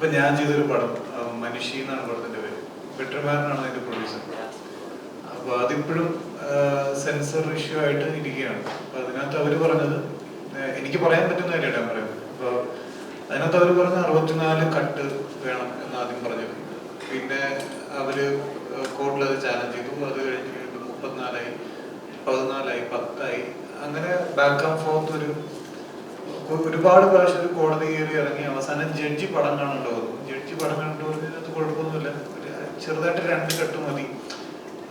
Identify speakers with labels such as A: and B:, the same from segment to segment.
A: ഇപ്പൊ ഞാൻ ചെയ്തൊരു പടം മനുഷ്യ എന്നാണ് പടത്തിന്റെ പേര്. വെട്ടർമാരനാണ് അതിന്റെ പ്രൊഡ്യൂസർ അപ്പൊ അതിപ്പോഴും സെൻസർ ഇഷ്യൂ ആയിട്ട് ഇരിക്കുകയാണ്. അപ്പൊ അതിനകത്ത് അവർ പറഞ്ഞത് എനിക്ക് പറയാൻ പറ്റുന്ന കാര്യമാണ് ഞാൻ പറയുന്നത്. അപ്പൊ അതിനകത്ത് അവർ പറഞ്ഞ അറുപത്തിനാല് കട്ട് വേണം എന്ന് ആദ്യം പറഞ്ഞത്. പിന്നെ അവർ കോർട്ടിൽ അത് ചാലഞ്ച് ചെയ്തു. അത് കഴിഞ്ഞ് മുപ്പത്തിനാലായി പതിനാലായി പത്തായി അങ്ങനെ ബാക്ക് ആൻഡ് ഫോർത്ത് ഒരു ഒരുപാട് പ്രാവശ്യം കോടതി കയറി ഇറങ്ങി അവസാനം ജഡ്ജി പടം കാണണ്ടോ? ജഡ്ജി പടം കണ്ടു അതിനകത്ത് കുഴപ്പമൊന്നുമില്ല ചെറുതായിട്ട് രണ്ട് കെട്ട് മതി.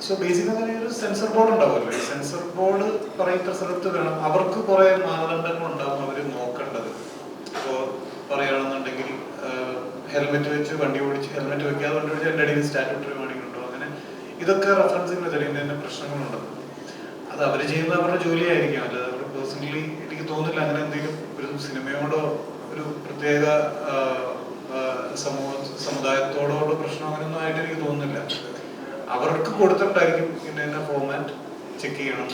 A: സോ ബേസിക്കലി ഒരു സെൻസർ ബോർഡ് ഉണ്ടാവുമല്ലോ. സെൻസർ ബോർഡ് പറയുന്ന സ്ഥലത്ത് വേണം. അവർക്ക് കുറെ മാനദണ്ഡങ്ങൾ ഉണ്ടാവും അവർ നോക്കേണ്ടത്. ഇപ്പോൾ പറയുകയാണെന്നുണ്ടെങ്കിൽ ഹെൽമെറ്റ് വെച്ച് വണ്ടി ഓടിച്ച് ഹെൽമെറ്റ് വെക്കാതെ വണ്ടി ഓടിച്ച് എന്റെ അടിയിൽ സ്റ്റാറ്റ്യൂട്ടറി വാണിംഗ് ഉണ്ടോ? അങ്ങനെ ഇതൊക്കെ റെഫറൻസിങ് തെളിയുന്ന തന്നെ പ്രശ്നങ്ങളുണ്ട്. അത് അവർ ചെയ്യുന്ന അവരുടെ ജോലിയായിരിക്കാം. അല്ലാതെ അവർ പേഴ്സണലി എനിക്ക് തോന്നുന്നില്ല അങ്ങനെ ഒരു സിനിമയോടോ ഒരു പ്രത്യേക സമൂഹ സമുദായത്തോടോ ഉള്ള പ്രശ്നം അങ്ങനെയൊന്നും ആയിട്ട് എനിക്ക് തോന്നുന്നില്ല. അവർക്ക് കൊടുത്തിട്ടായിരിക്കും ഇന്ന ഇന്ന ഫോർമാറ്റ് ചെക്ക് ചെയ്യണം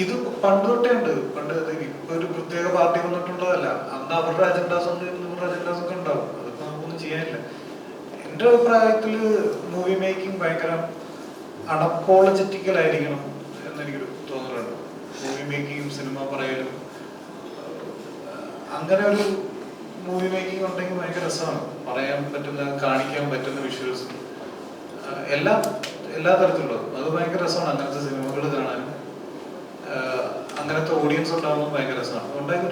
B: ഇത്
A: പണ്ട് തൊട്ടേ ഉണ്ട്. പണ്ട് ഇപ്പൊ ഒരു പ്രത്യേക പാർട്ടി വന്നിട്ടുള്ളതല്ല. അന്ന് അവരുടെ അജണ്ടാസ് ഉണ്ട് ഇവരുടെ അജണ്ടാസ് ഒക്കെ ഉണ്ടാവും. അതൊക്കെ നമുക്കൊന്നും ചെയ്യാനില്ല. എന്റെ അഭിപ്രായത്തിൽ മൂവി മേക്കിംഗ് ഭയങ്കര അണപ്പോളജറ്റിക്കൽ ആയിരിക്കണം എന്നെനിക്കൊരു തോന്നലുണ്ട്. മൂവി മേക്കിങ്ങും സിനിമ പറയലും അങ്ങനെ ഒരു മൂവി മേക്കിംഗ് ഉണ്ടെങ്കിൽ ഭയങ്കര രസമാണ്. പറയാൻ പറ്റുന്ന കാണിക്കാൻ പറ്റുന്ന വിഷ്വൽസ് എല്ലാ എല്ലാ തരത്തിലുള്ളതും. അത് ഭയങ്കര രസമാണ്. അങ്ങനത്തെ സിനിമകൾ കാണാനും അങ്ങനത്തെ ഓഡിയൻസ് ഉണ്ടാകുമ്പോൾ ഭയങ്കര രസമാണ്. അതുകൊണ്ടായി വരും